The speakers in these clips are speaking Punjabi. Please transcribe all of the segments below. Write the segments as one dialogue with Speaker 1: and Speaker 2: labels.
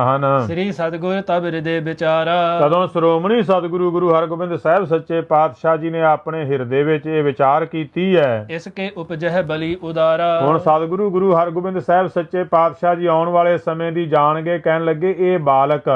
Speaker 1: ਹਨ
Speaker 2: ਸ੍ਰੀ ਸਤਗੁਰ ਤਬ ਹਿਰਦੇ ਵਿਚਾਰਾ।
Speaker 1: ਤਦੋਂ ਸ਼੍ਰੋਮਣੀ ਸਤਿਗੁਰੂ ਗੁਰੂ ਹਰਗੋਬਿੰਦ ਸਾਹਿਬ ਸੱਚੇ ਪਾਤਸ਼ਾਹ ਜੀ ਨੇ ਆਪਣੇ ਹਿਰਦੇ ਵਿੱਚ ਇਹ ਵਿਚਾਰ ਕੀਤੀ ਹੈ।
Speaker 2: ਇਸ ਕੇ ਉਪਜਹਿ ਬਲੀ ਉਦਾਰਾ।
Speaker 1: ਹੁਣ ਸਤਿਗੁਰੂ ਗੁਰੂ ਹਰਗੋਬਿੰਦ ਸਾਹਿਬ ਸੱਚੇ ਪਾਤਸ਼ਾਹ ਜੀ ਆਉਣ ਵਾਲੇ ਸਮੇਂ ਦੀ ਜਾਣਗੇ ਕਹਿਣ ਲੱਗੇ ਇਹ ਬਾਲਕ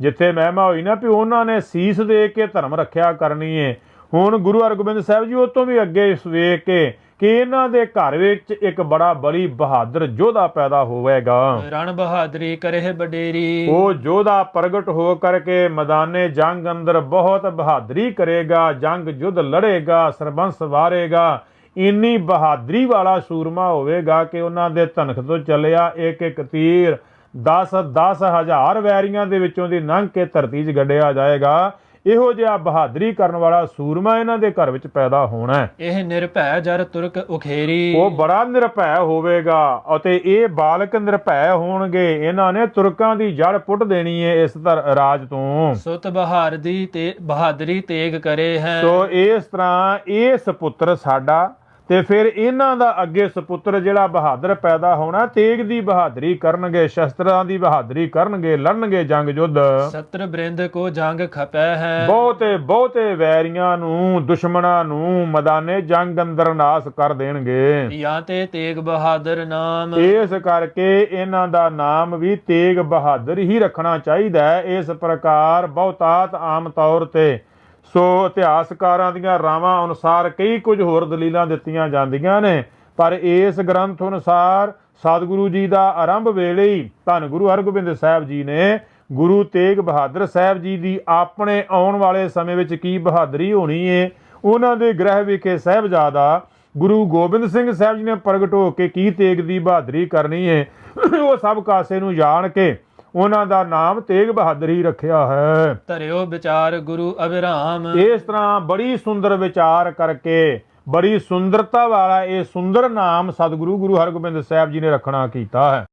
Speaker 1: ਜਿੱਥੇ ਮਹਿਮਾ ਹੋਈ ਨਾ ਵੀ ਉਹਨਾਂ ਨੇ ਸੀਸ ਦੇ ਕੇ ਧਰਮ ਰੱਖਿਆ ਕਰਨੀ ਏ। ਹੁਣ ਗੁਰੂ ਹਰਗੋਬਿੰਦ ਸਾਹਿਬ ਜੀ ਉਹ ਤੋਂ ਵੀ ਅੱਗੇ ਇਸ ਵੇਖ ਕੇ ਕਿ ਇਹਨਾਂ ਦੇ ਘਰ ਵਿੱਚ ਇੱਕ ਬੜਾ ਬੜੀ ਬਹਾਦਰ ਯੋਧਾ ਪੈਦਾ ਹੋਵੇਗਾ।
Speaker 2: ਰਣ ਬਹਾਦਰੀ ਕਰਹਿ ਬਡੇਰੀ।
Speaker 1: ਉਹ ਯੋਧਾ ਪ੍ਰਗਟ ਹੋ ਕਰਕੇ ਮੈਦਾਨੇ ਜੰਗ ਅੰਦਰ ਬਹੁਤ ਬਹਾਦਰੀ ਕਰੇਗਾ ਜੰਗ ਯੁੱਧ ਲੜੇਗਾ ਸਰਬੰਸ ਵਾਰੇਗਾ। ਇੰਨੀ ਬਹਾਦਰੀ ਵਾਲਾ ਸੂਰਮਾ ਹੋਵੇਗਾ ਕਿ ਉਹਨਾਂ ਦੇ ਧਨਖ ਤੋਂ ਚੱਲਿਆ ਇੱਕ ਇੱਕ ਤੀਰ 10 10 ਹਜ਼ਾਰ ਵੈਰੀਆਂ ਦੇ ਵਿੱਚੋਂ ਦੀ ਲੰਘ ਕੇ ਧਰਤੀ 'ਚ ਗੱਡਿਆ ਜਾਏਗਾ। ਇਹੋ ਜਿਹਾ ਬਹਾਦਰੀ ਕਰਨ ਵਾਲਾ ਸੂਰਮਾ ਇਹਨਾਂ ਦੇ ਘਰ ਵਿੱਚ ਪੈਦਾ ਹੋਣਾ ਹੈ।
Speaker 2: ਇਹ ਨਿਰਭੈ ਜਰ ਤੁਰਕ ਉਖੇਰੀ।
Speaker 1: ਉਹ ਬੜਾ ਨਿਰਭੈ ਹੋਵੇਗਾ ਅਤੇ ਇਹ ਬਾਲਕ ਨਿਰਭੈ ਹੋਣਗੇ। ਇਹਨਾਂ ਨੇ ਤੁਰਕਾਂ ਦੀ ਜੜ ਪੁੱਟ ਦੇਣੀ ਹੈ ਇਸ ਧਰ ਰਾਜ ਤੋਂ।
Speaker 2: ਸੁਤ ਬਹਾਰ ਦੀ ਤੇ ਬਹਾਦਰੀ ਤੇਗ ਕਰੇ ਹੈ।
Speaker 1: ਸੋ ਇਸ ਤਰ੍ਹਾਂ ਇਹ ਸੁਪੁੱਤਰ ਸਾਡਾ ਤੇ ਫਿਰ ਇਹਨਾਂ ਦਾ ਅੱਗੇ ਸੁਪੁੱਤਰ ਜਿਹੜਾ ਬਹਾਦਰ ਪੈਦਾ ਹੋਣਾ ਤੇਗ ਦੀ ਬਹਾਦਰੀ ਕਰਨਗੇ ਸ਼ਸਤਰਾਂ ਦੀ ਬਹਾਦਰੀ ਕਰਨਗੇ ਲੜਨਗੇ ਜੰਗ ਯੁੱਧ।
Speaker 2: ਸਤਰ ਬ੍ਰਿੰਦ ਕੋ ਜੰਗ ਖਪੈ ਹੈ।
Speaker 1: ਬਹੁਤੇ ਬਹੁਤੇ ਵੈਰੀਆਂ ਨੂੰ ਦੁਸ਼ਮਣਾਂ ਨੂੰ ਮੈਦਾਨੇ ਜੰਗ ਅੰਦਰ ਨਾਸ ਕਰ ਦੇਣਗੇ।
Speaker 2: ਜਾਂ ਤੇ ਤੇਗ ਬਹਾਦਰ ਨਾਮ।
Speaker 1: ਇਸ ਕਰਕੇ ਇਹਨਾਂ ਦਾ ਨਾਮ ਵੀ ਤੇਗ ਬਹਾਦਰ ਹੀ ਰੱਖਣਾ ਚਾਹੀਦਾ ਹੈ। ਇਸ ਪ੍ਰਕਾਰ ਬਹੁਤਾਤ ਆਮ ਤੌਰ ਤੇ ਸੋ ਇਤਿਹਾਸਕਾਰਾਂ ਦੀਆਂ ਰਾਵਾਂ ਅਨੁਸਾਰ ਕਈ ਕੁਝ ਹੋਰ ਦਲੀਲਾਂ ਦਿੱਤੀਆਂ ਜਾਂਦੀਆਂ ਨੇ, ਪਰ ਇਸ ਗ੍ਰੰਥ ਅਨੁਸਾਰ ਸਤਿਗੁਰੂ ਜੀ ਦਾ ਆਰੰਭ ਵੇਲੇ ਹੀ ਧੰਨ ਗੁਰੂ ਹਰਗੋਬਿੰਦ ਸਾਹਿਬ ਜੀ ਨੇ ਗੁਰੂ ਤੇਗ ਬਹਾਦਰ ਸਾਹਿਬ ਜੀ ਦੀ ਆਪਣੇ ਆਉਣ ਵਾਲੇ ਸਮੇਂ ਵਿੱਚ ਕੀ ਬਹਾਦਰੀ ਹੋਣੀ ਏ, ਉਹਨਾਂ ਦੇ ਗ੍ਰਹਿ ਵਿਖੇ ਸਾਹਿਬਜ਼ਾਦਾ ਗੁਰੂ ਗੋਬਿੰਦ ਸਿੰਘ ਸਾਹਿਬ ਜੀ ਨੇ ਪ੍ਰਗਟ ਹੋ ਕੇ ਕੀ ਤੇਗ ਦੀ ਬਹਾਦਰੀ ਕਰਨੀ ਹੈ ਉਹ ਸਭ ਕਾਸੇ ਨੂੰ ਜਾਣ ਕੇ ਉਹਨਾਂ ਦਾ ਨਾਮ ਤੇਗ ਬਹਾਦਰ ਹੀ ਰੱਖਿਆ ਹੈ।
Speaker 2: ਧਰਿਓ ਵਿਚਾਰ ਗੁਰੂ ਅਭਿਰਾਮ।
Speaker 1: ਇਸ ਤਰ੍ਹਾਂ ਬੜੀ ਸੁੰਦਰ ਵਿਚਾਰ ਕਰਕੇ ਬੜੀ ਸੁੰਦਰਤਾ ਵਾਲਾ ਇਹ ਸੁੰਦਰ ਨਾਮ ਸਤਿਗੁਰੂ ਗੁਰੂ ਹਰਗੋਬਿੰਦ ਸਾਹਿਬ ਜੀ ਨੇ ਰੱਖਣਾ ਕੀਤਾ ਹੈ।